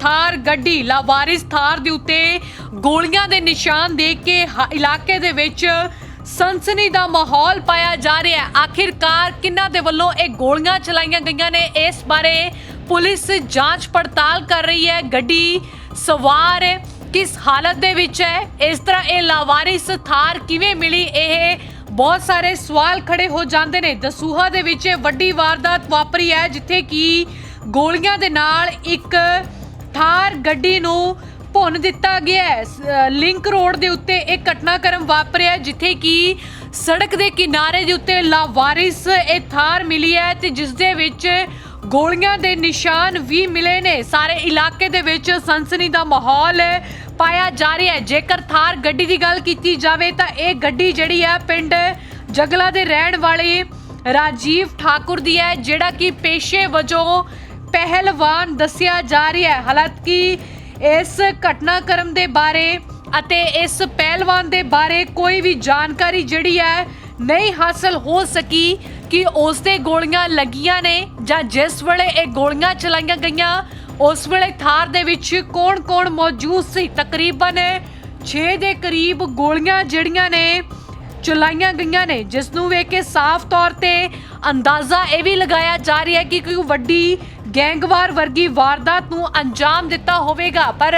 ਥਾਰ ਗੱਡੀ, ਲਾਵਾਰਿਸ ਥਾਰ ਦੇ ਉੱਤੇ ਗੋਲੀਆਂ ਦੇ ਨਿਸ਼ਾਨ ਦੇਖ ਕੇ ਹ- ਇਲਾਕੇ ਦੇ ਵਿੱਚ ਸਨਸਨੀ ਦਾ ਮਾਹੌਲ ਪਾਇਆ ਜਾ ਰਿਹਾ ਹੈ। ਆਖਿਰਕਾਰ ਕਿਹਨਾਂ ਦੇ ਵੱਲੋਂ ਇਹ ਗੋਲੀਆਂ ਚਲਾਈਆਂ ਗਈਆਂ ਨੇ, ਇਸ ਬਾਰੇ ਪੁਲਿਸ ਜਾਂਚ ਪੜਤਾਲ ਕਰ ਰਹੀ ਹੈ। ਗੱਡੀ ਸਵਾਰ ਕਿਸ ਹਾਲਤ ਦੇ ਵਿੱਚ ਹੈ? ਇਸ ਤਰ੍ਹਾਂ ਇਹ ਲਾਵਾਰਿਸ ਥਾਰ ਕਿਵੇਂ ਮਿਲੀ? ਇਹ ਬਹੁਤ ਸਾਰੇ ਸਵਾਲ ਖੜੇ ਹੋ ਜਾਂਦੇ ਨੇ। ਦਸੂਹਾ ਦੇ ਵਿੱਚ ਇਹ ਵੱਡੀ ਵਾਰਦਾਤ ਵਾਪਰੀ ਹੈ, ਜਿੱਥੇ ਕਿ ਗੋਲੀਆਂ ਦੇ ਨਾਲ ਇੱਕ ਥਾਰ ਗੱਡੀ ਨੂੰ ਭੁੰਨ ਦਿੱਤਾ ਗਿਆ ਹੈ। ਲਿੰਕ ਰੋਡ ਦੇ ਉੱਤੇ ਇਹ ਘਟਨਾਕ੍ਰਮ ਵਾਪਰਿਆ ਜਿੱਥੇ ਕਿ ਸੜਕ ਦੇ ਕਿਨਾਰੇ ਦੇ ਉੱਤੇ ਲਾਵਾਰਿਸ ਇਹ ਥਾਰ ਮਿਲੀ ਹੈ ਤੇ ਜਿਸ ਦੇ ਵਿੱਚ ਗੋਲੀਆਂ ਦੇ ਨਿਸ਼ਾਨ ਵੀ ਮਿਲੇ ਨੇ। ਸਾਰੇ ਇਲਾਕੇ ਦੇ ਵਿੱਚ ਸਨਸਨੀ ਦਾ ਮਾਹੌਲ ਪਾਇਆ ਜਾ ਰਿਹਾ ਹੈ। ਜੇਕਰ ਥਾਰ ਗੱਡੀ ਦੀ ਗੱਲ ਕੀਤੀ ਜਾਵੇ ਤਾਂ ਇਹ ਗੱਡੀ ਜਿਹੜੀ ਹੈ ਪਿੰਡ ਜਗਲਾ ਦੇ ਰਹਿਣ ਵਾਲੇ ਰਾਜੀਵ ਠਾਕੁਰ ਦੀ ਹੈ, ਜਿਹੜਾ ਕਿ ਪੇਸ਼ੇ ਵਜੋਂ ਪਹਿਲਵਾਨ ਦੱਸਿਆ ਜਾ ਰਿਹਾ ਹੈ। ਹਾਲਾਂਕਿ ਇਸ ਘਟਨਾਕ੍ਰਮ ਦੇ ਬਾਰੇ ਅਤੇ ਇਸ ਪਹਿਲਵਾਨ ਦੇ ਬਾਰੇ ਕੋਈ ਵੀ ਜਾਣਕਾਰੀ ਜਿਹੜੀ ਹੈ ਨਹੀਂ ਹਾਸਲ ਹੋ ਸਕੀ ਕਿ ਉਸ ਤੇ ਗੋਲੀਆਂ ਲੱਗੀਆਂ ਨੇ ਜਾਂ ਜਿਸ ਵੇਲੇ ਇਹ ਗੋਲੀਆਂ ਚਲਾਈਆਂ ਗਈਆਂ, ਉਸ ਵੇਲੇ ਥਾਰ ਦੇ ਵਿੱਚ ਕੌਣ-ਕੌਣ ਮੌਜੂਦ ਸੀ? ਤਕਰੀਬਨ 6 ਦੇ ਕਰੀਬ ਗੋਲੀਆਂ ਜਿਹੜੀਆਂ ਨੇ ਚਲਾਈਆਂ ਗਈਆਂ ਨੇ, ਜਿਸ ਨੂੰ ਵੇਖ ਕੇ ਸਾਫ਼ ਤੌਰ ਤੇ ਅੰਦਾਜ਼ਾ ਇਹ ਵੀ ਲਗਾਇਆ ਜਾ ਰਿਹਾ ਹੈ ਕਿ ਕੋਈ ਵੱਡੀ ਗੈਂਗਵਾਰ ਵਰਗੀ ਵਾਰਦਾਤ ਨੂੰ ਅੰਜਾਮ ਦਿੱਤਾ ਹੋਵੇਗਾ। ਪਰ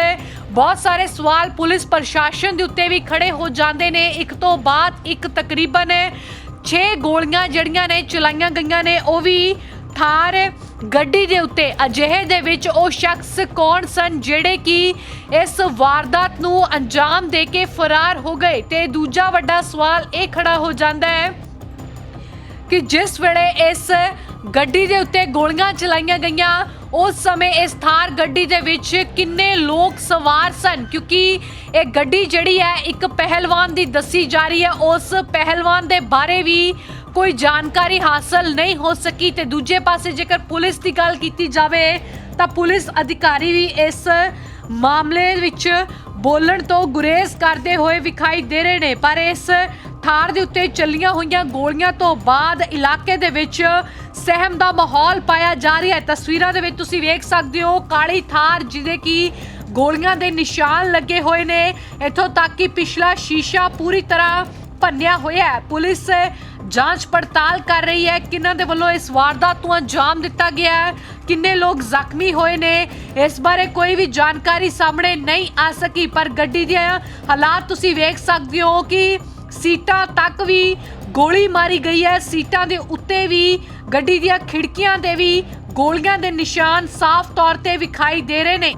ਬਹੁਤ ਸਾਰੇ ਸਵਾਲ ਪੁਲਿਸ ਪ੍ਰਸ਼ਾਸਨ ਦੇ ਉੱਤੇ ਵੀ ਖੜੇ ਹੋ ਜਾਂਦੇ ਨੇ। ਇੱਕ ਤੋਂ ਬਾਅਦ ਇੱਕ ਤਕਰੀਬਨ 6 ਗੋਲੀਆਂ ਜਿਹੜੀਆਂ ਨੇ ਚਲਾਈਆਂ ਗਈਆਂ ਨੇ, ਉਹ ਵੀ ਥਾਰ ਗੱਡੀ ਦੇ ਉੱਤੇ। ਅਜਿਹੇ ਦੇ ਵਿੱਚ ਉਹ ਸ਼ਖਸ ਕੌਣ ਸਨ ਜਿਹੜੇ ਕਿ ਇਸ ਵਾਰਦਾਤ ਨੂੰ ਅੰਜਾਮ ਦੇ ਕੇ ਫਰਾਰ ਹੋ ਗਏ? ਤੇ ਦੂਜਾ ਵੱਡਾ ਸਵਾਲ ਇਹ ਖੜਾ ਹੋ ਜਾਂਦਾ ਹੈ ਕਿ ਜਿਸ ਵੇਲੇ ਇਸ ਗੱਡੀ ਦੇ ਉੱਤੇ ਗੋਲੀਆਂ ਚਲਾਈਆਂ ਗਈਆਂ। ਉਸ ਸਮੇਂ ਇਸ ਥਾਰ ਗੱਡੀ ਦੇ ਵਿੱਚ ਕਿੰਨੇ ਲੋਕ ਸਵਾਰ ਸਨ? ਕਿਉਂਕਿ ਇਹ ਗੱਡੀ ਜਿਹੜੀ ਹੈ, ਇੱਕ ਪਹਿਲਵਾਨ ਦੀ ਦੱਸੀ ਜਾ ਰਹੀ ਹੈ। ਉਸ ਪਹਿਲਵਾਨ ਦੇ ਬਾਰੇ ਵੀ ਕੋਈ ਜਾਣਕਾਰੀ ਹਾਸਲ ਨਹੀਂ ਹੋ ਸਕੀ। ਤੇ ਦੂਜੇ ਪਾਸੇ ਜੇਕਰ ਪੁਲਿਸ ਦੀ ਗੱਲ ਕੀਤੀ ਜਾਵੇ, ਤਾਂ ਪੁਲਿਸ ਅਧਿਕਾਰੀ ਵੀ ਇਸ ਮਾਮਲੇ ਵਿੱਚ ਬੋਲਣ ਤੋਂ ਗੁਰੇਜ਼ ਕਰਦੇ ਹੋਏ ਵਿਖਾਈ ਦੇ ਰਹੇ ਨੇ। ਪਰ ਇਸ ਥਾਰ ਦੇ ਉੱਤੇ ਚੱਲੀਆਂ ਹੋਈਆਂ ਗੋਲੀਆਂ ਤੋਂ ਬਾਅਦ ਇਲਾਕੇ ਦੇ ਵਿੱਚ ਸਹਿਮ ਦਾ ਮਾਹੌਲ ਪਾਇਆ ਜਾ ਰਿਹਾ ਹੈ। ਤਸਵੀਰਾਂ ਦੇ ਵਿੱਚ ਤੁਸੀਂ ਵੇਖ ਸਕਦੇ ਹੋ ਕਾਲੀ ਥਾਰ ਜਿਹਦੇ ਕੀ ਗੋਲੀਆਂ ਦੇ ਨਿਸ਼ਾਨ ਲੱਗੇ ਹੋਏ ਨੇ। ਇੱਥੋਂ ਤੱਕ ਕਿ ਪਿਛਲਾ ਸ਼ੀਸ਼ਾ ਪੂਰੀ ਤਰ੍ਹਾਂ ਭੰਨਿਆ ਹੋਇਆ ਹੈ। ਪੁਲਿਸ ਜਾਂਚ ਪੜਤਾਲ ਕਰ ਰਹੀ ਹੈ ਕਿਹਨਾਂ ਦੇ ਵੱਲੋਂ ਇਸ ਵਾਰਦਾਤ ਨੂੰ ਅੰਜਾਮ ਦਿੱਤਾ ਗਿਆ ਹੈ। ਕਿੰਨੇ ਲੋਕ ਜ਼ਖਮੀ ਹੋਏ ਨੇ, ਇਸ ਬਾਰੇ ਕੋਈ ਵੀ ਜਾਣਕਾਰੀ ਸਾਹਮਣੇ ਨਹੀਂ ਆ ਸਕੀ। ਪਰ ਗੱਡੀ ਦੇ ਹਾਲਾਤ ਤੁਸੀਂ ਵੇਖ ਸਕਦੇ ਹੋ ਕਿ ਸੀਟਾਂ ਤੱਕ ਵੀ ਗੋਲੀ ਮਾਰੀ ਗਈ ਹੈ। ਸੀਟਾਂ ਦੇ ਉੱਤੇ ਵੀ, ਗੱਡੀ ਦੀਆਂ ਖਿੜਕੀਆਂ ਤੇ ਵੀ ਗੋਲੀਆਂ ਦੇ ਨਿਸ਼ਾਨ ਸਾਫ਼ ਤੌਰ ਤੇ ਵਿਖਾਈ ਦੇ ਰਹੇ ਨੇ।